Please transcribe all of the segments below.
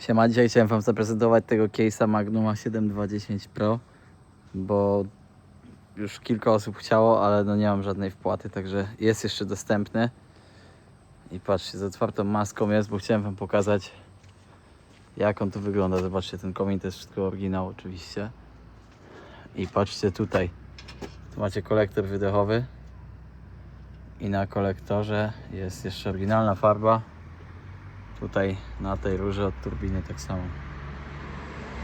Siema, dzisiaj chciałem Wam zaprezentować tego case'a Magnuma 7210 Pro, bo już kilka osób chciało, ale no nie mam żadnej wpłaty, także jest jeszcze dostępny. I patrzcie, z otwartą maską jest, bo chciałem Wam pokazać jak on tu wygląda. Zobaczcie, ten komin to jest wszystko oryginał oczywiście. I patrzcie tutaj, tu macie kolektor wydechowy i na kolektorze jest jeszcze oryginalna farba. Tutaj na tej rurze od turbiny tak samo.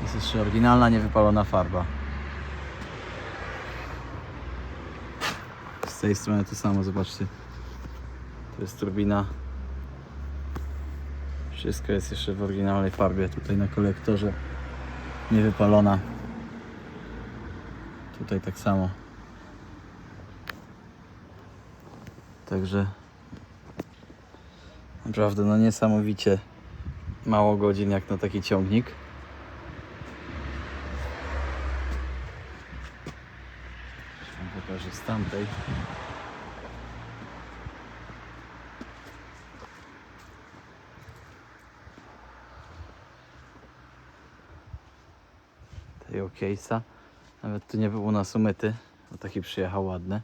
Jest jeszcze oryginalna, niewypalona farba. Z tej strony to samo, zobaczcie. To jest turbina. Wszystko jest jeszcze w oryginalnej farbie. Tutaj na kolektorze niewypalona. Tutaj tak samo. Także Naprawdę, no niesamowicie mało godzin jak na taki ciągnik. Wam pokażę z tamtej. Tej okejsa. Nawet tu nie był u nas umyty, bo taki przyjechał ładny.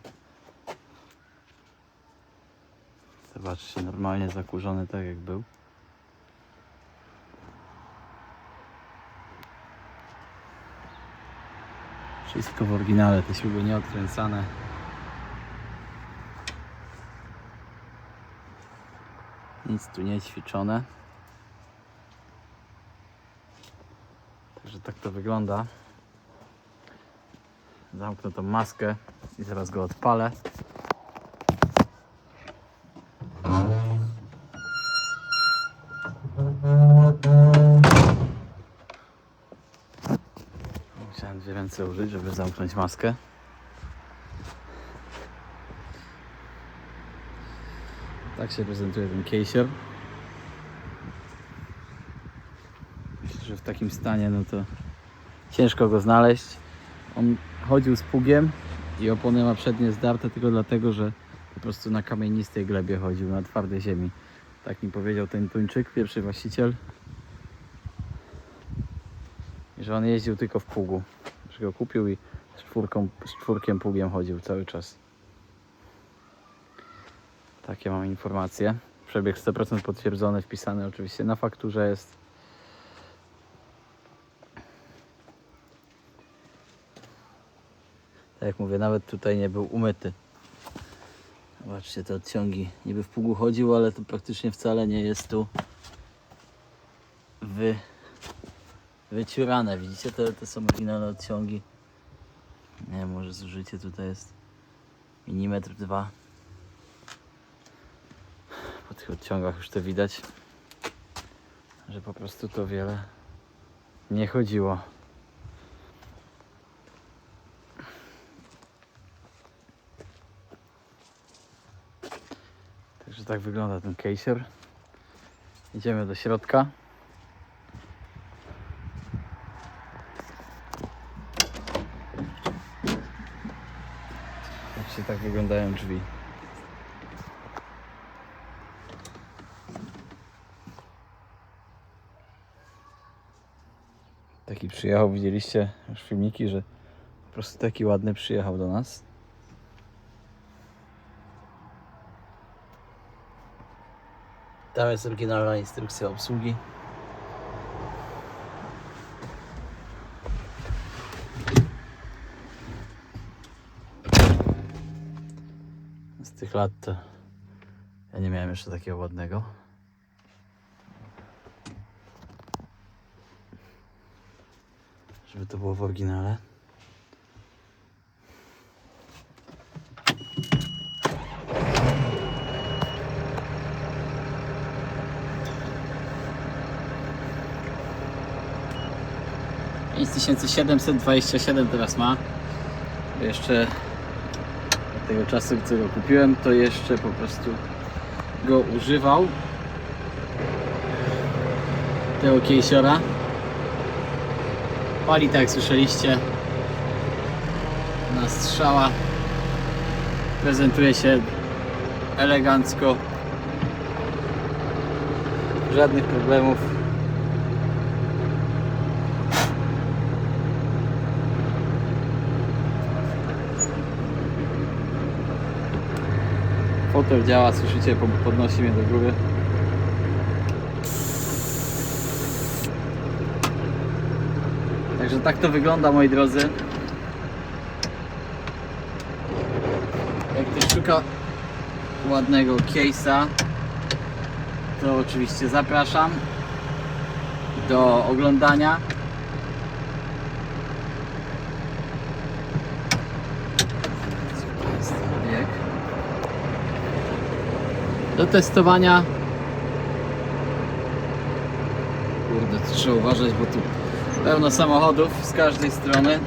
Zobaczcie, normalnie zakurzony tak jak był. Wszystko w oryginale, te śruby nie odkręcane. Nic tu nie ćwiczone. Także tak to wygląda. Zamknę tą maskę i zaraz go odpalę. Musiałem dwie ręce użyć, żeby zamknąć maskę. Tak się prezentuje ten caser. Myślę, że w takim stanie no to ciężko go znaleźć. On chodził z pługiem i opony ma przednie zdarte tylko dlatego, że po prostu na kamienistej glebie chodził, na twardej ziemi. Tak mi powiedział ten tuńczyk, pierwszy właściciel. Że on jeździł tylko w pługu. Że go kupił i z, czwórką, z czwórkiem pługiem chodził cały czas. Takie mam informacje. Przebieg 100% potwierdzony, wpisany oczywiście na fakturze jest. Tak jak mówię, nawet tutaj nie był umyty. Zobaczcie te odciągi. Niby w pługu chodził, ale to praktycznie wcale nie jest tu wy, wyciurane. Widzicie, te, te są oryginalne odciągi. Nie wiem, może zużycie tutaj jest milimetr dwa. Po tych odciągach już to widać, że po prostu to wiele nie chodziło. Także tak wygląda ten caser. Idziemy do środka. Patrzcie, tak wyglądają drzwi. Taki przyjechał, widzieliście już filmiki, że po prostu taki ładny przyjechał do nas. Tam jest oryginalna instrukcja obsługi. Z tych lat to ja nie miałem jeszcze takiego ładnego. Żeby to było w oryginale. Tysięcy siedemset dwadzieścia siedem teraz ma. Jeszcze tego czasu, gdy go kupiłem, to jeszcze po prostu go używał. Tego kejsiora. Pali tak jak słyszeliście. Na strzała. Prezentuje się elegancko. Żadnych problemów. Motor działa, słyszycie, po- podnosi mnie do góry. Także tak to wygląda moi drodzy. Jak ktoś szuka ładnego case'a, to oczywiście zapraszam do oglądania. Co to jest? Bieg. Do testowania. Kurde, to trzeba uważać, bo tu pełno samochodów z każdej strony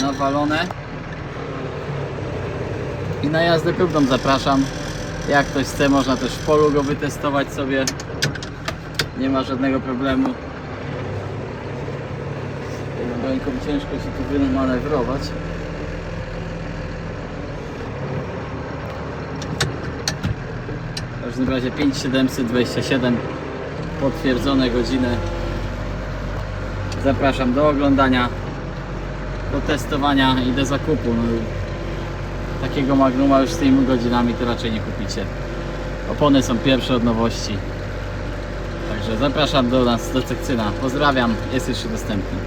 nawalone. I na jazdę próbną zapraszam. Jak ktoś chce, można też w polu go wytestować sobie. Nie ma żadnego problemu. Jedną ręką ciężko się tu wymanewrować. W każdym razie 5727 potwierdzone godziny. Zapraszam do oglądania, do testowania i do zakupu. No, takiego Magnuma już z tymi godzinami to raczej nie kupicie. Opony są pierwsze od nowości. Także zapraszam do nas, do Cekcyna. Pozdrawiam, jest jeszcze dostępny.